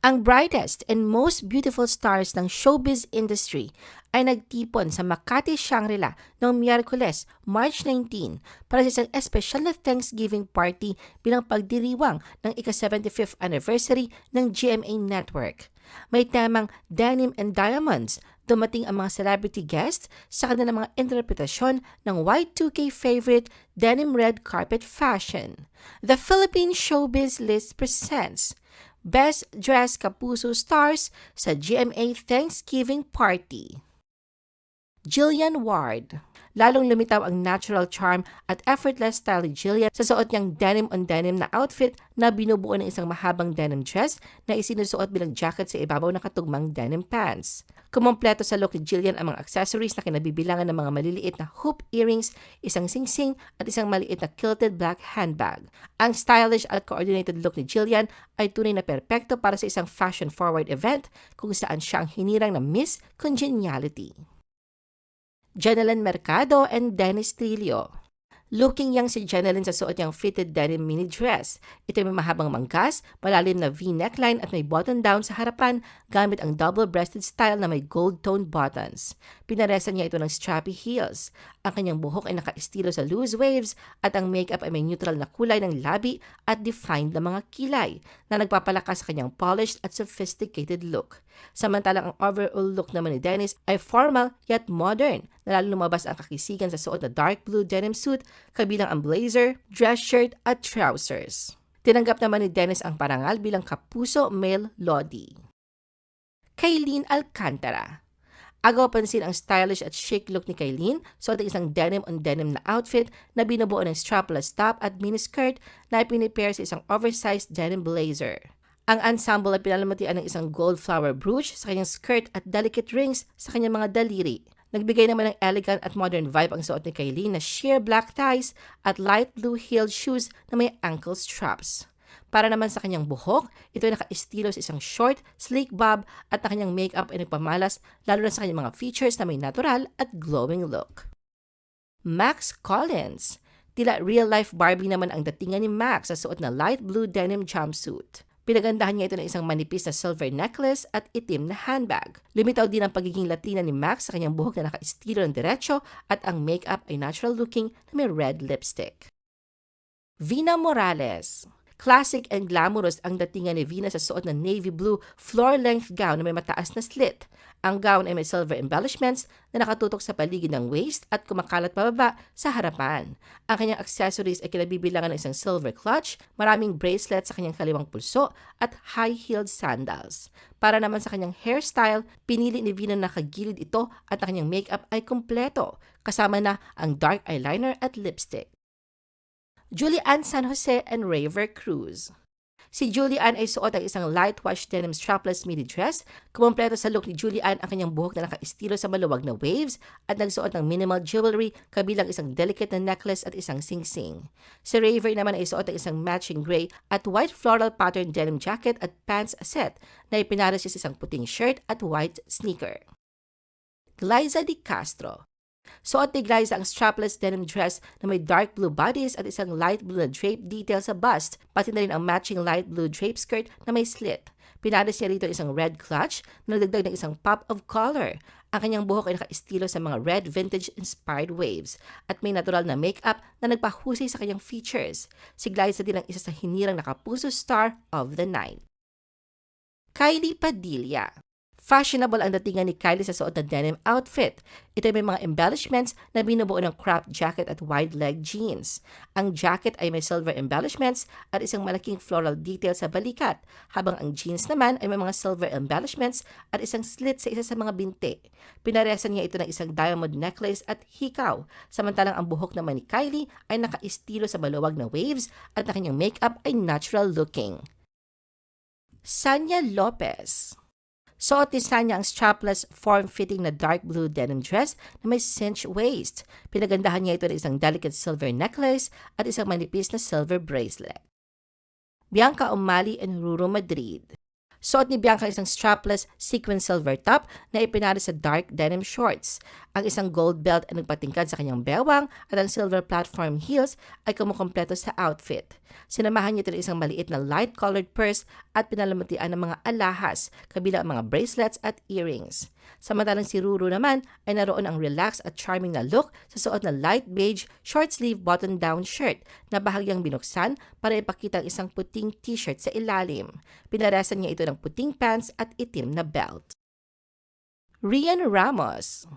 Ang brightest and most beautiful stars ng showbiz industry ay nagtipon sa Makati Shangri-La noong Miyerkules, March 19 para sa isang espesyal na Thanksgiving party bilang pagdiriwang ng ika-75th anniversary ng GMA Network. May temang Denim and Diamonds, dumating ang mga celebrity guests sa kanilang mga interpretasyon ng Y2K favorite denim red carpet fashion. The Philippine Showbiz List presents Best Dressed Kapuso Stars sa GMA Thanksgiving Party. Jillian Ward. Lalong lumitaw ang natural charm at effortless style ni Jillian sa suot niyang denim-on-denim na outfit na binubuo ng isang mahabang denim dress na isinusuot bilang jacket sa ibabaw ng katugmang denim pants. Kumompleto sa look ni Jillian ang mga accessories na kinabibilangan ng mga maliliit na hoop earrings, isang singsing at isang maliit na kilted black handbag. Ang stylish at coordinated look ni Jillian ay tunay na perpekto para sa isang fashion-forward event kung saan siya ang hinirang na Miss Congeniality. Jeneline Mercado and Dennis Trillo. Looking young si Jeneline sa suot niyang fitted denim mini dress. Ito may mahabang mangkas, malalim na V-neckline at may button down sa harapan gamit ang double-breasted style na may gold-toned buttons. Pinaresan niya ito ng strappy heels. Ang kanyang buhok ay naka-estilo sa loose waves at ang makeup ay may neutral na kulay ng labi at defined na mga kilay na nagpapalakas sa kanyang polished at sophisticated look. Samantalang ang overall look naman ni Dennis ay formal yet modern na lalo lumabas ang kakisigan sa suot na dark blue denim suit kabilang ang blazer, dress shirt at trousers. Tinanggap naman ni Dennis ang parangal bilang kapuso male lodi. Kaylin Alcantara Agaw pansin ang stylish at chic look ni Kaylin, suot ang isang denim-on-denim na outfit na binubuo ng strapless top at miniskirt na ipinipair sa isang oversized denim blazer. Ang ensemble ay pinalamatian ng isang gold flower brooch sa kanyang skirt at delicate rings sa kanyang mga daliri. Nagbigay naman ng elegant at modern vibe ang suot ni Kaylin na sheer black ties at light blue heeled shoes na may ankle straps. Para naman sa kanyang buhok, ito ay naka-estilo sa isang short, sleek bob at ang kanyang makeup ay nagpamalas lalo na sa kanyang mga features na may natural at glowing look. Max Collins Tila real-life Barbie naman ang datingan ni Max sa suot na light blue denim jumpsuit. Pinagandahan niya ito ng isang manipis na silver necklace at itim na handbag. Lumitaw din ang pagiging latina ni Max sa kanyang buhok na naka-estilo ng diretsyo at ang makeup ay natural looking na may red lipstick. Vina Morales Classic and glamorous ang datingan ni Vina sa suot ng navy blue floor-length gown na may mataas na slit. Ang gown ay may silver embellishments na nakatutok sa paligid ng waist at kumakalat pababa sa harapan. Ang kanyang accessories ay kinabibilangan ng isang silver clutch, maraming bracelet sa kanyang kaliwang pulso at high-heeled sandals. Para naman sa kanyang hairstyle, pinili ni Vina na nakagilid ito at ang kanyang makeup ay kumpleto, kasama na ang dark eyeliner at lipstick. Julian San Jose and Raver Cruz. Si Julian ay suot ang isang light wash denim strapless midi dress. Kumompleto sa look ni Julian ang kanyang buhok na naka-estilo sa maluwag na waves at nagsuot ng minimal jewelry kabilang isang delicate na necklace at isang sing-sing. Si Raver naman ay suot ang isang matching gray at white floral pattern denim jacket at pants set na ipinaras sa isang puting shirt at white sneaker. Glyza Di Castro Suot ni Glyza ang strapless denim dress na may dark blue bodice at isang light blue na drape detail sa bust, pati na rin ang matching light blue drape skirt na may slit. Pinadas niya rito isang red clutch na nagdagdag ng isang pop of color. Ang kanyang buhok ay naka-estilo sa mga red vintage-inspired waves at may natural na makeup na nagpahusay sa kanyang features. Si Glyza din ang isa sa hinirang nakapuso star of the night. Kylie Padilla Fashionable ang datingan ni Kylie sa suot na denim outfit. Ito ay may mga embellishments na binubuo ng crop jacket at wide leg jeans. Ang jacket ay may silver embellishments at isang malaking floral detail sa balikat, habang ang jeans naman ay may mga silver embellishments at isang slit sa isa sa mga binti. Pinaresan niya ito ng isang diamond necklace at hikaw, samantalang ang buhok naman ni Kylie ay naka-estilo sa maluwag na waves at ang kanyang makeup ay natural looking. Sanya Lopez Suot ni Sanya ang strapless, form-fitting na dark blue denim dress na may cinch waist. Pinagandahan niya ito ng isang delicate silver necklace at isang manipis na silver bracelet. Bianca Umali and Ruro Madrid Suot ni Bianca ang isang strapless sequin silver top na ipinari sa dark denim shorts. Ang isang gold belt ay nagpatingkad sa kanyang bewang at ang silver platform heels ay kumukompleto sa outfit. Sinamahan niya ito ng isang maliit na light-colored purse at pinalamatian ng mga alahas, kabilang ang mga bracelets at earrings. Samantalang si Ruru naman ay naroon ang relaxed at charming na look sa suot na light beige short-sleeve button-down shirt na bahagyang binuksan para ipakita ang isang puting t-shirt sa ilalim. Pinaresan niya ito ng puting pants at itim na belt. Rian Ramos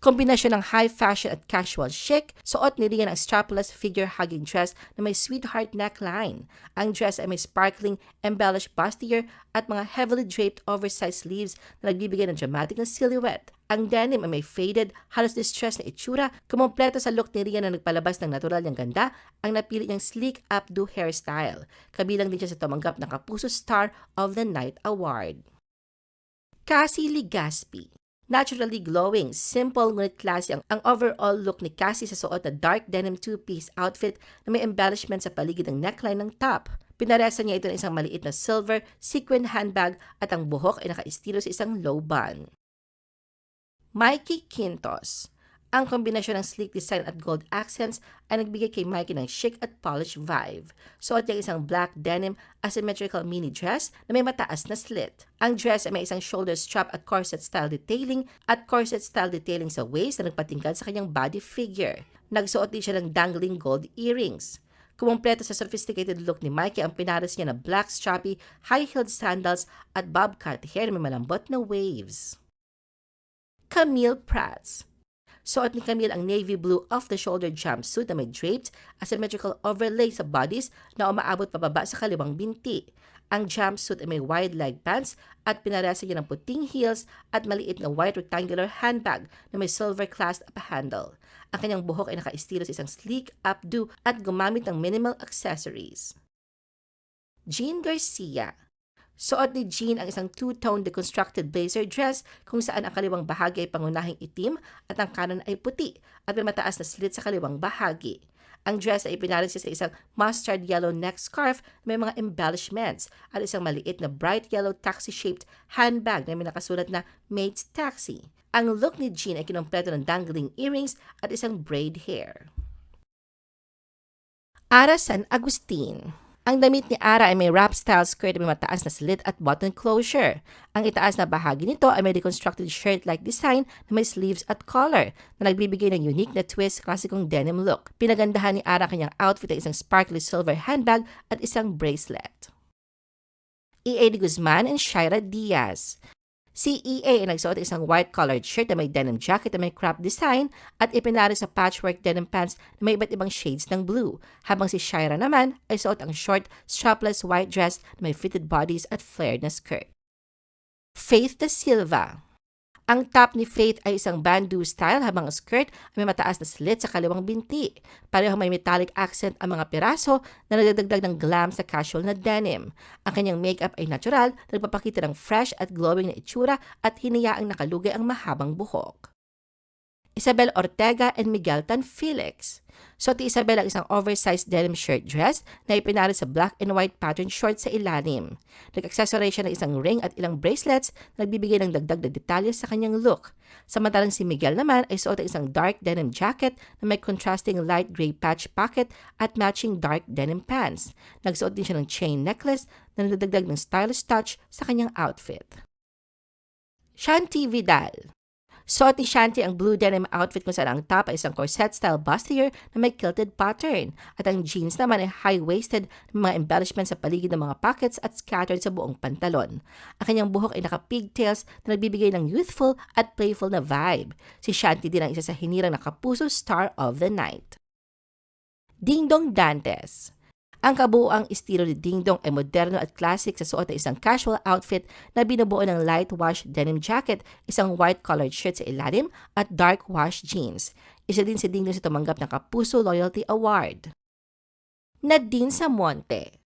Kombinasyon ng high fashion at casual chic, suot ni Rian ang strapless figure-hugging dress na may sweetheart neckline. Ang dress ay may sparkling, embellished bustier at mga heavily draped oversized sleeves na nagbibigay ng dramatic na silhouette. Ang denim ay may faded, halos distressed na itsura, kumumpleto sa look ni Rian na nagpalabas ng natural niyang ganda, ang napili niyang sleek updo hairstyle. Kabilang din siya sa tumanggap ng Kapuso Star of the Night Award. Cassie Ligaspi Naturally glowing, simple ngunit classy ang, ang overall look ni Cassie sa suot na dark denim two-piece outfit na may embellishment sa paligid ng neckline ng top. Pinaresa niya ito ng isang maliit na silver sequin handbag at ang buhok ay nakaistilo sa isang low bun. Mikey Quintos ang kombinasyon ng sleek design at gold accents ay nagbigay kay Mikey ng chic at polished vibe. Suot niya isang black denim asymmetrical mini dress na may mataas na slit. Ang dress ay may isang shoulder strap at corset style detailing at corset style detailing sa waist na nagpatingkad sa kanyang body figure. Nagsuot din siya ng dangling gold earrings. Kumumpleto sa sophisticated look ni Mikey ang pinaras niya na black strappy, high-heeled sandals at bob-cut hair na may malambot na waves. Camille Prats Suot ni Camille ang navy blue off-the-shoulder jumpsuit na may draped asymmetrical overlay sa bodies na umaabot pababa sa kaliwang binti. Ang jumpsuit ay may wide leg pants at pinaresa niya ng puting heels at maliit na white rectangular handbag na may silver clasp handle. Ang kanyang buhok ay nakaistilo sa isang sleek updo at gumamit ng minimal accessories. Jean Garcia Suot ni Jean ang isang two-tone deconstructed blazer dress kung saan ang kaliwang bahagi ay pangunahing itim at ang kanan ay puti at may mataas na slit sa kaliwang bahagi. Ang dress ay ipinarin siya sa isang mustard yellow neck scarf na may mga embellishments at isang maliit na bright yellow taxi-shaped handbag na may nakasulat na Maid's Taxi. Ang look ni Jean ay kinompleto ng dangling earrings at isang braid hair. Ara San Agustin ang damit ni Ara ay may wrap style skirt na may mataas na slit at button closure. Ang itaas na bahagi nito ay may deconstructed shirt-like design na may sleeves at collar na nagbibigay ng unique na twist klasikong denim look. Pinagandahan ni Ara kanyang outfit ay isang sparkly silver handbag at isang bracelet. E.A. Guzman and Shaira Diaz. Si EA ay nagsuot isang white-collared shirt na may denim jacket na may crop design at ipinari sa patchwork denim pants na may iba't ibang shades ng blue. Habang si Shira naman ay suot ang short, strapless white dress na may fitted bodies at flared na skirt. Faith De Silva ang top ni Faith ay isang bandeau style habang ang skirt ay may mataas na slit sa kaliwang binti. Pareho may metallic accent ang mga piraso na nagdadagdag ng glam sa casual na denim. Ang kanyang makeup ay natural, nagpapakita ng fresh at glowing na itsura at hinayaang nakalugay ang mahabang buhok. Isabel Ortega and Miguel Tan Felix. So, ti Isabel ang isang oversized denim shirt dress na ipinari sa black and white pattern shorts sa ilalim. Nag-accessorize siya ng isang ring at ilang bracelets na nagbibigay ng dagdag na detalye sa kanyang look. Samantalang si Miguel naman ay suot ang isang dark denim jacket na may contrasting light gray patch pocket at matching dark denim pants. Nagsuot din siya ng chain necklace na nagdagdag ng stylish touch sa kanyang outfit. Shanti Vidal Suot ni Shanti ang blue denim outfit kung saan ang top ay isang corset-style bustier na may kilted pattern at ang jeans naman ay high-waisted na mga embellishment sa paligid ng mga pockets at scattered sa buong pantalon. Ang kanyang buhok ay naka-pigtails na nagbibigay ng youthful at playful na vibe. Si Shanti din ang isa sa hinirang nakapuso star of the night. Ding Dong Dantes ang kabuuang estilo ni Ding Dong ay moderno at classic sa suot ng isang casual outfit na binubuo ng light wash denim jacket, isang white collared shirt sa ilalim at dark wash jeans. Isa din si Ding Dong sa tumanggap ng Kapuso Loyalty Award. Nadine Monte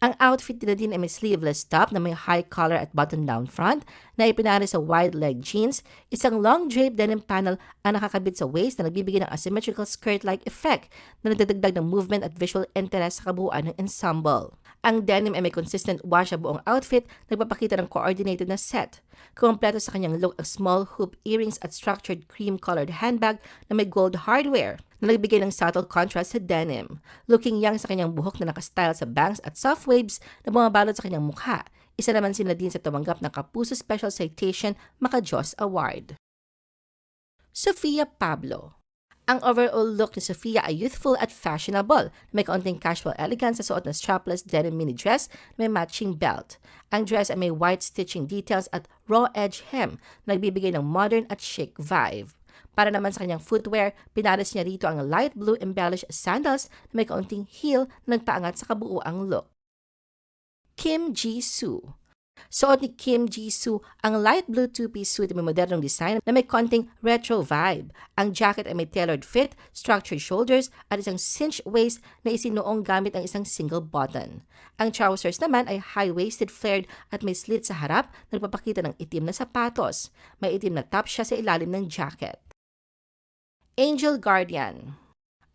Ang outfit nila din ay may sleeveless top na may high collar at button-down front na ipinari sa wide leg jeans, isang long drape denim panel ang nakakabit sa waist na nagbibigay ng asymmetrical skirt-like effect na nagdadagdag ng movement at visual interest sa kabuuan ng ensemble. Ang denim ay may consistent wash sa buong outfit, nagpapakita ng coordinated na set. Kumpleto sa kanyang look ang small hoop earrings at structured cream-colored handbag na may gold hardware na nagbigay ng subtle contrast sa denim. Looking young sa kanyang buhok na nakastyle sa bangs at soft waves na bumabalot sa kanyang mukha. Isa naman sila din sa tumanggap ng Kapuso Special Citation Makajos Award. Sofia Pablo ang overall look ni Sofia ay youthful at fashionable. May kaunting casual elegance sa suot na strapless denim mini dress na may matching belt. Ang dress ay may white stitching details at raw edge hem na nagbibigay ng modern at chic vibe. Para naman sa kanyang footwear, pinares niya rito ang light blue embellished sandals na may kaunting heel na nagpaangat sa kabuuang look. Kim Ji-soo Suot ni Kim Ji-soo ang light blue two-piece suit na may modernong design na may konting retro vibe. Ang jacket ay may tailored fit, structured shoulders at isang cinched waist na isinuong gamit ang isang single button. Ang trousers naman ay high-waisted flared at may slit sa harap na nagpapakita ng itim na sapatos. May itim na top siya sa ilalim ng jacket. Angel Guardian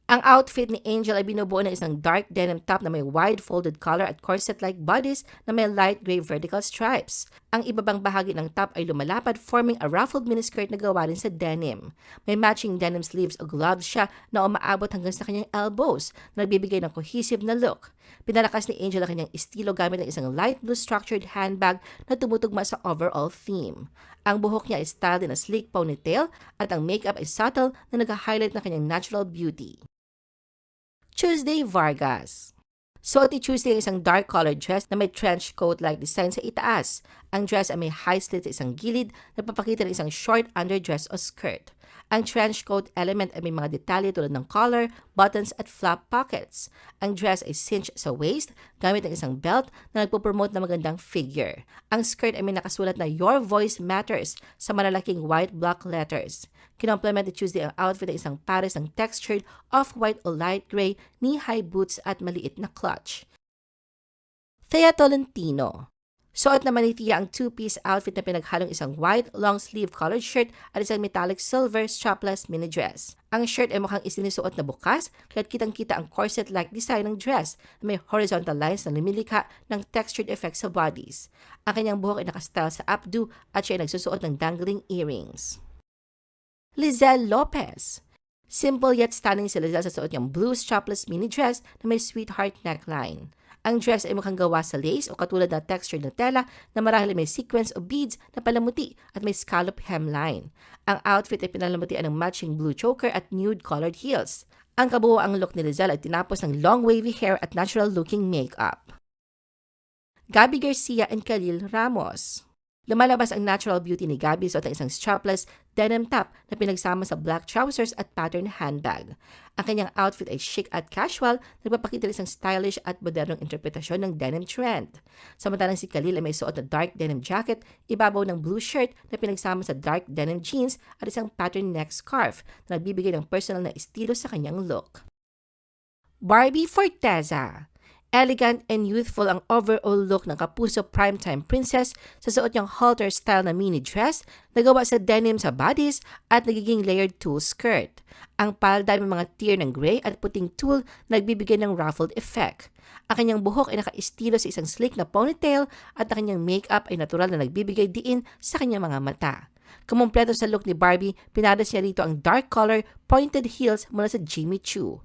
ang outfit ni Angel ay binubuo ng isang dark denim top na may wide folded collar at corset-like bodice na may light gray vertical stripes. Ang ibabang bahagi ng top ay lumalapad forming a ruffled miniskirt na gawa rin sa denim. May matching denim sleeves o gloves siya na umaabot hanggang sa kanyang elbows na nagbibigay ng cohesive na look. Pinalakas ni Angel ang kanyang estilo gamit ng isang light blue structured handbag na tumutugma sa overall theme. Ang buhok niya ay styled in a sleek ponytail at ang makeup ay subtle na nag-highlight ng kanyang natural beauty. Tuesday Vargas. Ni Tuesday ang isang dark colored dress na may trench coat-like design sa itaas. Ang dress ay may high slit sa isang gilid na papakita ng isang short underdress o skirt. Ang trench coat element ay may mga detalye tulad ng collar, buttons at flap pockets. Ang dress ay cinched sa waist gamit ng isang belt na nagpo-promote ng magandang figure. Ang skirt ay may nakasulat na Your Voice Matters sa malalaking white block letters. Kinomplement ni Tuesday ang outfit ng isang pares ng textured off-white o light gray, knee-high boots at maliit na clutch. Thea Tolentino Suot naman ni Tia ang two-piece outfit na pinaghalong isang white, long-sleeve collared shirt at isang metallic silver strapless mini dress. Ang shirt ay mukhang isinisuot na bukas, kaya't kitang-kita ang corset-like design ng dress na may horizontal lines na lumilika ng textured effects sa bodies. Ang kanyang buhok ay nakastyle sa updo at siya ay nagsusuot ng dangling earrings. Lizelle Lopez Simple yet stunning si Lizelle sa suot niyang blue strapless mini dress na may sweetheart neckline. Ang dress ay mukhang gawa sa lace o katulad ng textured na tela na marahil may sequence o beads na palamuti at may scallop hemline. Ang outfit ay pinalamutian ng matching blue choker at nude-colored heels. Ang kabuoang look ni Lizelle ay tinapos ng long wavy hair at natural-looking makeup. Gabby Garcia and Khalil Ramos Lumalabas ang natural beauty ni Gabby sa isang strapless denim top na pinagsama sa black trousers at pattern handbag. Ang kanyang outfit ay chic at casual, nagpapakita isang stylish at modernong interpretasyon ng denim trend. Samantalang si Khalil ay may suot na dark denim jacket, ibabaw ng blue shirt na pinagsama sa dark denim jeans at isang pattern neck scarf na nagbibigay ng personal na estilo sa kanyang look. Barbie Forteza Elegant and youthful ang overall look ng Kapuso Primetime Princess sa suot niyang halter style na mini dress na gawa sa denim sa bodies at nagiging layered tulle skirt. Ang palda may mga tier ng gray at puting tulle na nagbibigay ng ruffled effect. Ang kanyang buhok ay naka-estilo sa isang slick na ponytail at ang kanyang makeup ay natural na nagbibigay diin sa kanyang mga mata. Kumumpleto sa look ni Barbie, pinadas niya rito ang dark color pointed heels mula sa Jimmy Choo.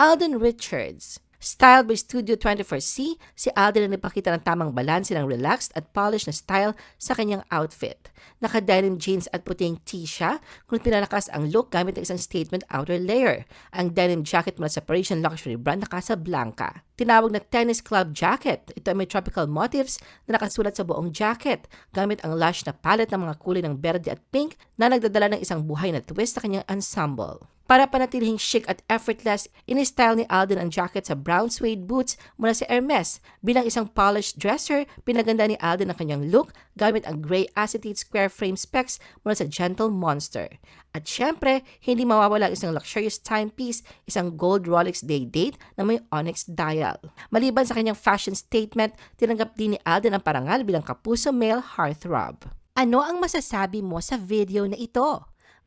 Alden Richards Styled by Studio 24C, si Alden ang nagpakita ng tamang balanse ng relaxed at polished na style sa kanyang outfit. Naka-denim jeans at puting tee siya, kung pinalakas ang look gamit ng isang statement outer layer. Ang denim jacket mula sa Parisian luxury brand na Casablanca. Tinawag na tennis club jacket. Ito ay may tropical motifs na nakasulat sa buong jacket gamit ang lush na palette ng mga kulay ng berde at pink na nagdadala ng isang buhay na twist sa kanyang ensemble. Para panatilihing chic at effortless, in-style ni Alden ang jacket sa brown suede boots mula sa Hermes. Bilang isang polished dresser, pinaganda ni Alden ang kanyang look gamit ang gray acetate square frame specs mula sa Gentle Monster. At syempre, hindi mawawala ang isang luxurious timepiece, isang gold Rolex day date na may onyx dial. Maliban sa kanyang fashion statement, tinanggap din ni Alden ang parangal bilang kapuso male heartthrob. Ano ang masasabi mo sa video na ito?